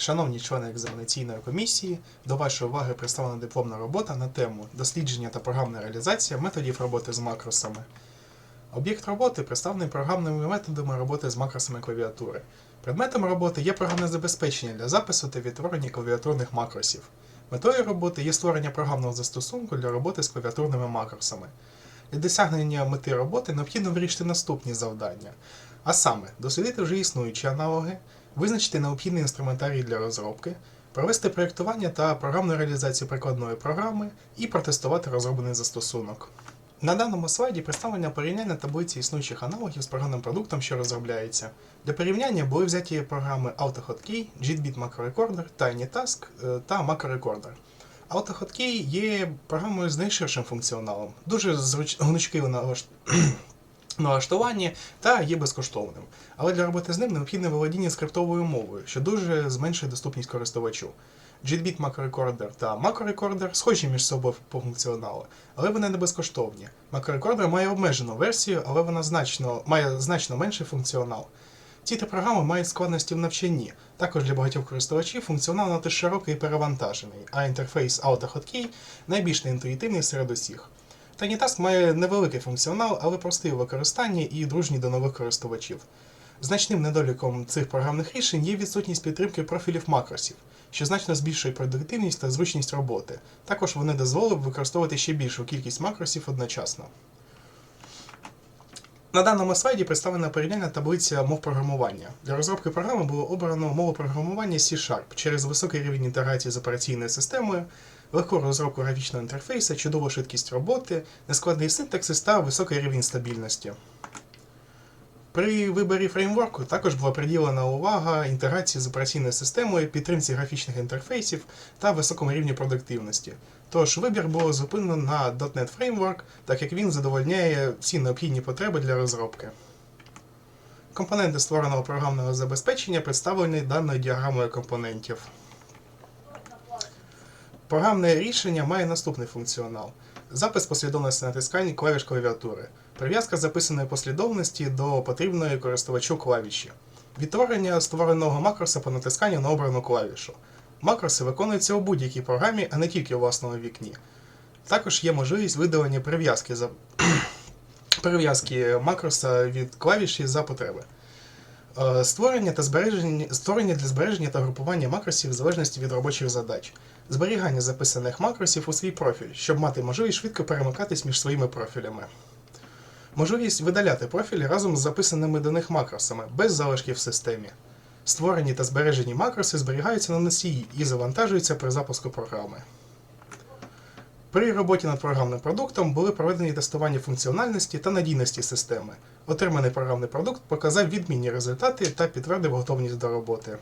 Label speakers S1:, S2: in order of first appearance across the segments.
S1: Шановні члени екзаменаційної комісії, до вашої уваги представлена дипломна робота на тему дослідження та програмна реалізація методів роботи з макросами. Об'єкт роботи представлений програмними методами роботи з макросами клавіатури. Предметом роботи є програмне забезпечення для запису та відтворення клавіатурних макросів. Метою роботи є створення програмного застосунку для роботи з клавіатурними макросами. Для досягнення мети роботи необхідно вирішити наступні завдання, а саме дослідити вже існуючі аналоги, визначити необхідний інструментарій для розробки, провести проєктування та програмну реалізацію прикладної програми і протестувати розроблений застосунок. На даному слайді представлена порівняльна таблиця існуючих аналогів з програмним продуктом, що розробляється. Для порівняння були взяті програми AutoHotkey, JetBeat Macro Recorder, TinyTask е, та Macro Recorder. AutoHotkey є програмою з найширшим функціоналом, дуже зруч... гнучкий налаш- налаштуванні та є безкоштовним. Але для роботи з ним необхідне володіння скриптовою мовою, що дуже зменшує доступність користувачу. JetBeat Macro Recorder та Macro Recorder схожі між собою по функціоналу, але вони не безкоштовні. MacroRecorder має обмежену версію, але вона значно, має значно менший функціонал. Ці три програми мають складності в навчанні. Також для багатьох користувачів функціонал надто широкий і перевантажений, а інтерфейс AutoHotkey найбільш неінтуїтивний серед усіх. TinyTask має невеликий функціонал, але простий у використанні і дружній до нових користувачів. Значним недоліком цих програмних рішень є відсутність підтримки профілів макросів, що значно збільшує продуктивність та зручність роботи. Також вони дозволили б використовувати ще більшу кількість макросів одночасно. На даному слайді представлена порівняльна таблиця мов програмування. Для розробки програми було обрано мову програмування C-Sharp через високий рівень інтеграції з операційною системою, легку розробку графічного інтерфейсу, чудову швидкість роботи, нескладний синтаксис та високий рівень стабільності. При виборі фреймворку також була приділена увага інтеграції з операційною системою, підтримці графічних інтерфейсів та високому рівні продуктивності. Тож вибір було зупинено на .NET Framework, так як він задовольняє всі необхідні потреби для розробки. Компоненти створеного програмного забезпечення представлені даною діаграмою компонентів. Програмне рішення має наступний функціонал: запис послідовності натискань клавіш клавіатури, прив'язка записаної послідовності до потрібної користувачу клавіші, відтворення створеного макроса по натисканню на обрану клавішу. Макроси виконуються у будь-якій програмі, а не тільки у власному вікні. Також є можливість видалення прив'язки за... прив'язки макроса від клавіші за потреби. Е, Створення та збереження створення для збереження та групування макросів в залежності від робочих задач, зберігання записаних макросів у свій профіль, щоб мати можливість швидко перемикатись між своїми профілями. Можливість видаляти профілі разом з записаними до них макросами без залишків в системі. Створені та збережені макроси зберігаються на носії і завантажуються при запуску програми. При роботі над програмним продуктом були проведені тестування функціональності та надійності системи. Отриманий програмний продукт показав відмінні результати та підтвердив готовність до роботи.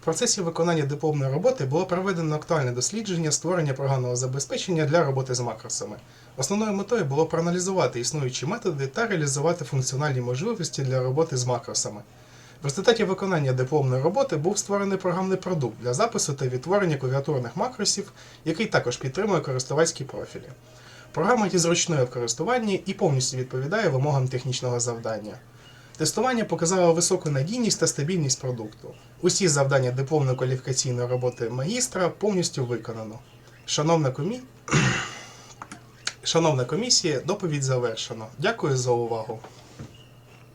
S1: В процесі виконання дипломної роботи було проведено актуальне дослідження створення програмного забезпечення для роботи з макросами. Основною метою було проаналізувати існуючі методи та реалізувати функціональні можливості для роботи з макросами. В результаті виконання дипломної роботи був створений програмний продукт для запису та відтворення клавіатурних макросів, який також підтримує користувацькі профілі. Програма є зручною в користуванні і повністю відповідає вимогам технічного завдання. Тестування показало високу надійність та стабільність продукту. Усі завдання дипломно кваліфікаційної роботи магістра повністю виконано. Шановна, комі... Шановна комісія, доповідь завершено. Дякую за увагу.